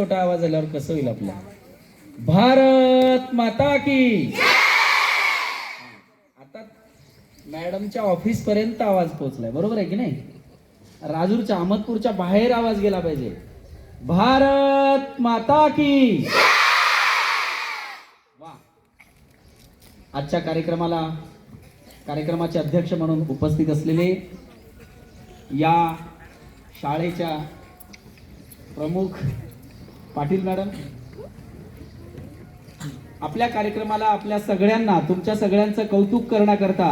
छोटा आवाज आल्यावर कसं होईल आपला? भारत माता की आता मॅडमच्या ऑफिस पर्यंत आवाज पोहोचलाय बरोबर आहे की नाही? राजूरच्या अहमदपूरच्या बाहेर आवाज गेला पाहिजे. भारत माता की वा. आजच्या कार्यक्रमाला कार्यक्रमाचे अध्यक्ष म्हणून उपस्थित असलेले या शाळेच्या प्रमुख पाटील मॅडम आपल्या कार्यक्रमाला आपल्या सगळ्यांना तुमच्या सगळ्यांचं कौतुक करण्याकरता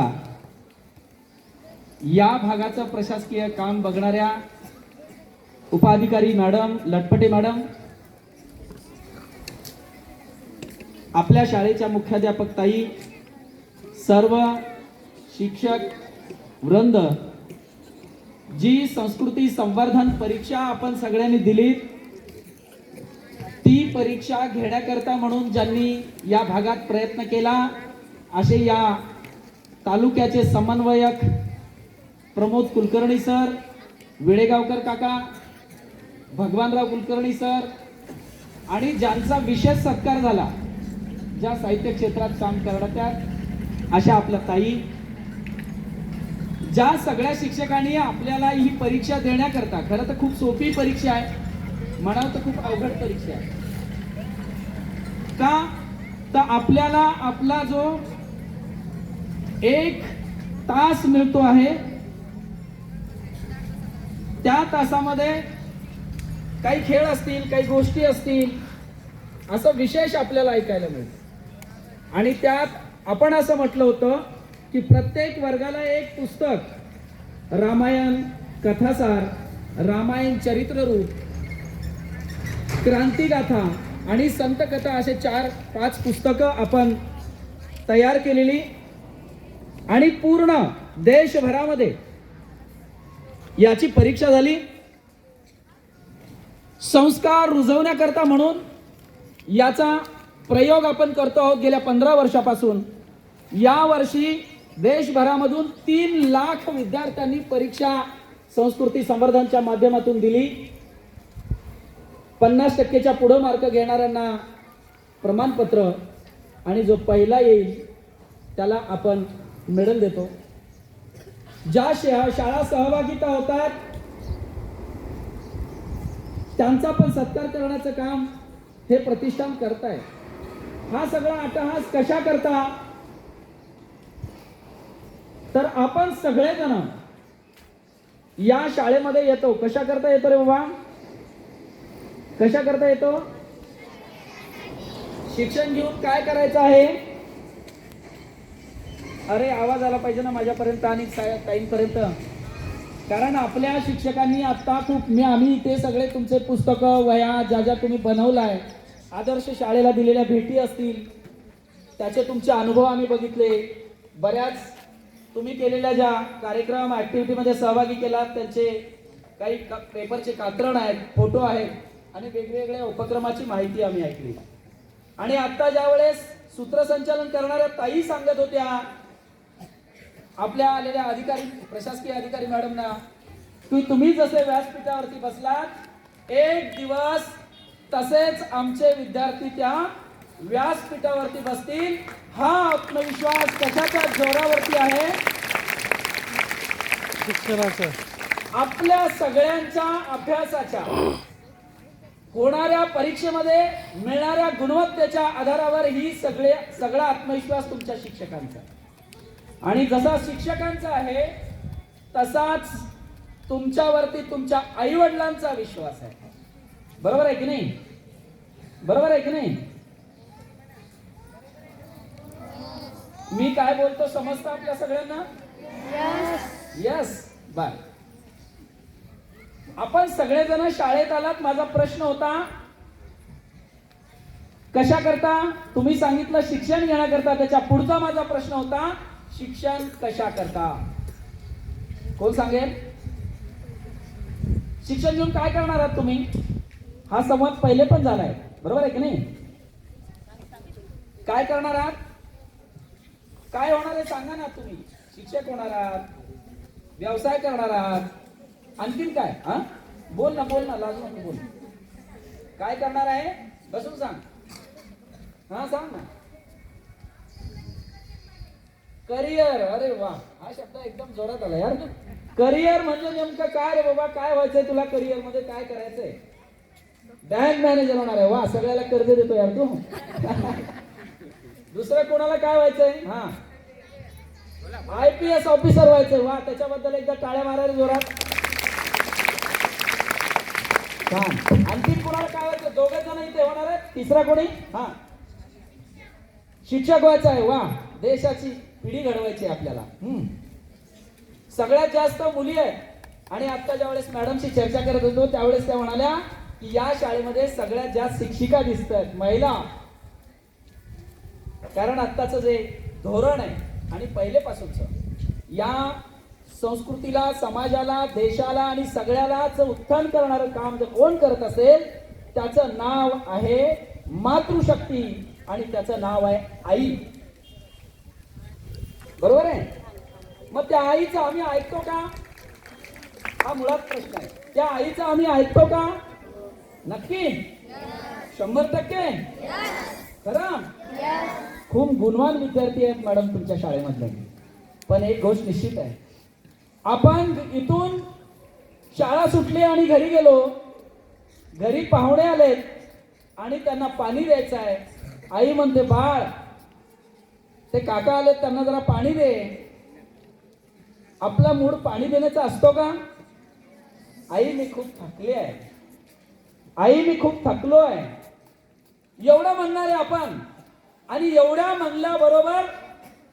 या भागाचं प्रशासकीय काम बघणाऱ्या उपाधिकारी मॅडम लटपटे मॅडम आपल्या शाळेच्या मुख्याध्यापक ताई सर्व शिक्षक वृंद जी संस्कृती संवर्धन परीक्षा आपण सगळ्यांनी दिली परीक्षा घेण्याकरता म्हणून ज्यांनी या भागात प्रयत्न केला असे या तालुक्याचे समन्वयक प्रमोद कुलकर्णी सर विळेगावकर काका भगवानराव कुलकर्णी सर आणि ज्यांचा विशेष सत्कार झाला ज्या साहित्य क्षेत्रात काम करण्यात अशा आपल्या ताई ज्या सगळ्या शिक्षकांनी आपल्याला ही परीक्षा देण्याकरता खरं तर खूप सोपी परीक्षा आहे म्हणावं तर खूप अवघड परीक्षा आहे का? तर आपल्याला आपला जो एक तास मिळतो आहे त्या तासामध्ये काही खेळ असतील काही गोष्टी असतील असं विशेष आपल्याला ऐकायला मिळतं. आणि त्यात आपण असं म्हटलं होतं की प्रत्येक वर्गाला एक पुस्तक रामायण कथासार रामायण चरित्ररूप क्रांतिगाथा आणि संत कथा असे चार पाच पुस्तकं आपण तयार केलेली आणि पूर्ण देशभरामध्ये याची परीक्षा झाली. संस्कार रुजवण्याकरता म्हणून याचा प्रयोग आपण करतो आहोत गेल्या पंधरा वर्षापासून. या वर्षी देशभरामधून तीन लाख विद्यार्थ्यांनी परीक्षा संस्कृती संवर्धनच्या माध्यमातून दिली. पन्नास टक्केच्या पुढं मार्क घेणाऱ्यांना प्रमाणपत्र आणि जो पहिला येईल त्याला आपण मेडल देतो. ज्या शा- शाळा सहभागिता होतात त्यांचा पण सत्कार करण्याचं काम हे प्रतिष्ठान करताय हा सगळा अट्टहास कशा करता? तर आपण सगळेजण या शाळेमध्ये येतो. कशा करता येतो रे बाबा? कशा करता येतो? शिक्षण घेऊन काय करायचं आहे? अरे आवाज आला पाहिजे ना माझ्यापर्यंत आणि ताईंपर्यंत? कारण आपल्या शिक्षकांनी आता खूप मी आम्ही ते सगळे तुमचे पुस्तकं वया ज्या ज्या तुम्ही बनवलाय आदर्श शाळेला दिलेल्या भेटी असतील त्याचे तुमचे अनुभव आम्ही बघितले. बऱ्याच तुम्ही केलेल्या ज्या कार्यक्रम ऍक्टिव्हिटीमध्ये सहभागी केलात त्यांचे काही पेपरचे कात्रण आहेत फोटो आहेत. आणि वेगवेगळ्या उपक्रमाची माहिती आम्ही ऐकली. आणि आता ज्या वेळेस सूत्रसंचालन करणाऱ्या ताई सांगत होत्या आपल्या आलेल्या अधिकारी प्रशासकीय अधिकारी मॅडमना की तुम्ही जसे व्यासपीठावरती बसलात एक दिवस तसेच आमचे विद्यार्थी त्या व्यासपीठावरती बसतील. हा आत्मविश्वास कशाच्या जोरावरती आहे? शिक्षणाचं. आपल्या सगळ्यांच्या अभ्यासाच्या होणाऱ्या परीक्षेमध्ये मिळणाऱ्या गुणवत्तेच्या आधारावर ही सगळे सगळा आत्मविश्वास तुमच्या शिक्षकांचा आणि जसा शिक्षकांचा आहे तसाच तुमच्यावरती तुमच्या आई वडिलांचा विश्वास आहे. बरोबर आहे की नाही? बरोबर आहे की नाही? मी काय बोलतो समजतं आपल्या सगळ्यांना? Yes bye. आपण सगळेजण शाळेत आलात माझा प्रश्न होता कशा करता तुम्ही सांगितलं शिक्षण घेण्याकरता त्याच्या पुढचा माझा प्रश्न होता शिक्षण कशा करता कोण सांगेल? शिक्षण घेऊन काय करणार आहात तुम्ही? हा संवाद पहिले पण झालाय बरोबर आहे की नाही? काय करणार आहात? काय होणार आहे सांगा ना तुम्ही. शिक्षक होणार आहात व्यवसाय करणार आहात आणखीन काय हा? बोल ना बोल ना लाजू नको बोल. काय करणार आहे? बसून सांग. हा सांग ना. करिअर अरे वा हा शब्द एकदम जोरात आला यार. करिअर म्हणजे नेमकं काय रे बाबा? काय व्हायचंय तुला करिअरमध्ये काय करायचंय? बँक मॅनेजर होणार आहे. वा सगळ्याला कर्ज देतो यार तू. दुसरं कोणाला काय व्हायचंय? हा. आय पी एस ऑफिसर व्हायचंय. वा त्याच्याबद्दल एकदा टाळ्या मारायला जोरात. छान आणखी कोणाला काय व्हायचं दोघे जण इथे होणार आहेत. तिसरा कोणी? हा. शिक्षक व्हायचं आहे. वा. देशाची पिढी घडवायची आहे आपल्याला. हम्म. सगळ्यात जास्त मुली आहेत. आणि आता ज्यावेळेस मॅडमशी चर्चा करत होतो त्यावेळेस त्या म्हणाल्या की या शाळेमध्ये सगळ्यात जास्त शिक्षिका दिसत आहेत महिला. कारण आत्ताचं जे धोरण आहे आणि पहिलेपासूनच या संस्कृतीला समाजाला देशाला आणि सगळ्यालाच उत्थान करणारं काम जर कोण करत असेल त्याचं नाव आहे मातृशक्ती आणि त्याचं नाव आहे आई. बरोबर आहे? मग त्या आईचं आम्ही ऐकतो का? हा मुळात प्रश्न आहे. त्या आईचं आम्ही ऐकतो का? नक्की? शंभर टक्के? खरं? खूप गुणवान विद्यार्थी आहेत मॅडम तुमच्या शाळेमधले. पण एक गोष्ट निश्चित आहे. आपण इथून शाळा सुटली आणि घरी गेलो घरी पाहुणे आलेत आणि त्यांना पाणी द्यायचं आहे. आई म्हणते बाळ ते काका आलेत त्यांना जरा पाणी दे. आपला मूड पाणी देण्याचा असतो का? आई मी खूप थकले आहे. आई मी खूप थकलो आहे. एवढं म्हणणार आहे आपण आणि एवढ्या म्हणल्याबरोबर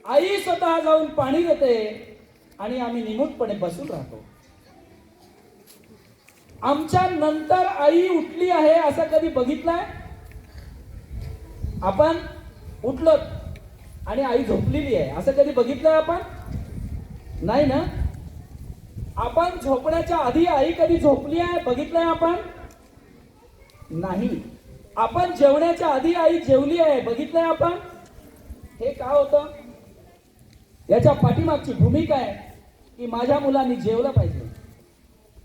आई स्वतः जाऊन पाणी देते. आणि आम्ही निमूटपणे बसून राहतो. आमच्या नंतर आई उठली आहे असं कधी बघितलंय? आपण उठलो आणि आई झोपलेली आहे असं कधी बघितलंय आपण? नाही ना? आपण झोपण्याच्या आधी आई कधी झोपली आहे बघितलंय आपण? नाही. आपण जेवण्याच्या आधी आई जेवली आहे बघितलंय आपण? हे का होतं? याच्या पाठीमागची भूमिका आहे. की माझ्या मुलांनी जेवलं पाहिजे.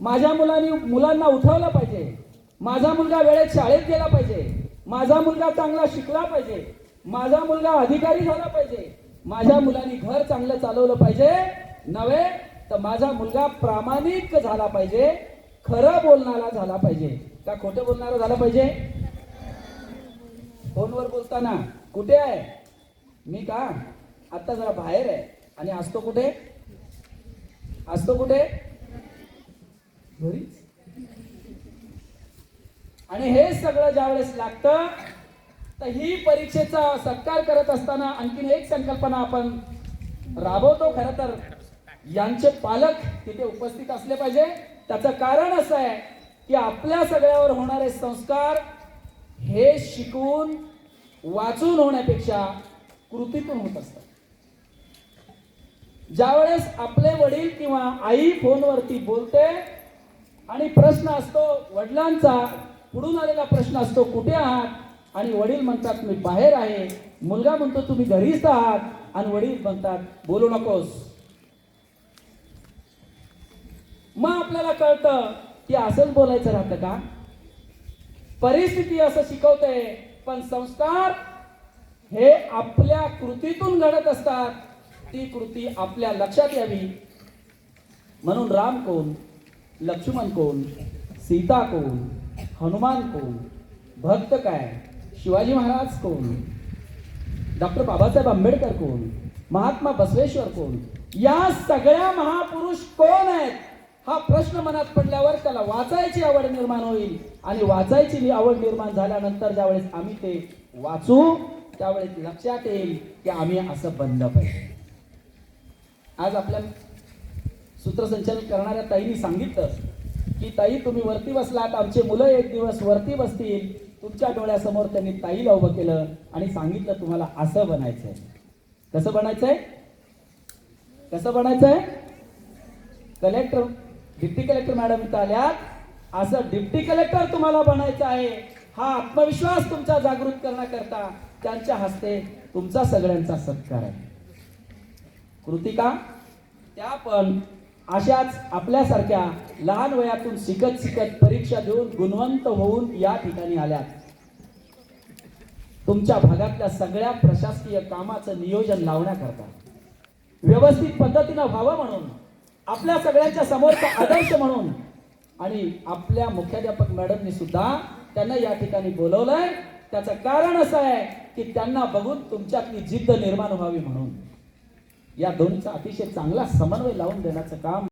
माझ्या मुलांनी मुलांना उठवलं पाहिजे. माझा मुलगा वेळेत शाळेत गेला पाहिजे. माझा मुलगा चांगला शिकला पाहिजे. माझा मुलगा अधिकारी झाला पाहिजे. माझ्या मुलांनी घर चांगलं चालवलं पाहिजे. नव्हे तर माझा मुलगा प्रामाणिक झाला पाहिजे. खरं बोलणारा झाला पाहिजे. का खोटं बोलणारा झाला पाहिजे? फोनवर बोलताना कुठे आहे? मी का? आता जरा बाहेर आहे. आणि असतो कुठे? असतो कुठे? घरीच. आणि हे सगळं ज्यावेळेस लागतं तर ही परीक्षेचा सत्कार करत असताना आणखीन एक संकल्पना आपण राबवतो खरं तर. यांचे पालक तिथे उपस्थित असले पाहिजे. त्याचं कारण असं आहे की आपल्या सगळ्यावर होणारे संस्कार हे शिकून वाचून होण्यापेक्षा कृतीतून होत असतात. ज्यावेळेस आपले वडील किंवा आई फोनवरती बोलते आणि प्रश्न असतो वडिलांचा पुढून आलेला प्रश्न असतो कुठे आहात? आणि वडील म्हणतात मी बाहेर आहे. मुलगा म्हणतो तुम्ही घरीच आहात. आणि वडील म्हणतात बोलू नकोस. मग आपल्याला कळतं की असंच बोलायचं राहतं का? परिस्थिती असं शिकवते पण संस्कार हे आपल्या कृतीतून घडत असतात. ती कृती आपल्या लक्षात यावी. म्हणून राम कोण लक्ष्मण कोण सीता कोण हनुमान कोण भक्त काय शिवाजी महाराज कोण डॉक्टर बाबासाहेब आंबेडकर कोण महात्मा बसवेश्वर कोण या सगळ्या महापुरुष कोण आहेत? हा प्रश्न मनात पडल्यावर त्याला वाचायची आवड निर्माण होईल. आणि वाचायची आवड निर्माण झाल्यानंतर ज्यावेळेस आम्ही ते वाचू त्यावेळेस लक्षात येईल की आम्ही असं बनलं पाहिजे. आज आपल्या सूत्रसंचालन करणाऱ्या ताईंनी सांगितलं की ताई तुम्ही वरती बसलात. आमचे मुलं एक दिवस वरती बसतील. तुमच्या डोळ्यासमोर त्यांनी ताईला उभं केलं आणि सांगितलं तुम्हाला असं बनायचंय. कसं बनायचंय? कसं बनायचंय? कलेक्टर डिप्टी कलेक्टर मॅडम इथं आल्यात असं डिप्टी कलेक्टर तुम्हाला बनायचं आहे. हा आत्मविश्वास तुमचा जागृत करण्याकरता त्यांच्या हस्ते तुमचा सगळ्यांचा सत्कार आहे. कृतिका त्या पण अशाच आपल्यासारख्या लहान वयातून शिकत शिकत परीक्षा देऊन गुणवंत होऊन या ठिकाणी आल्या तुमच्या भागातल्या सगळ्या प्रशासकीय कामाचं नियोजन लावण्याकरता व्यवस्थित पद्धतीनं व्हावं म्हणून आपल्या सगळ्यांच्या समोरचा आदर्श म्हणून आणि आपल्या मुख्याध्यापक मॅडमनी सुद्धा त्यांना या ठिकाणी बोलवलंय. त्याचं कारण असं आहे की त्यांना बघून तुमच्यातली जिद्द निर्माण व्हावी म्हणून. या दोन्हीचा अतिशय चांगला समन्वय लावून देण्याचं काम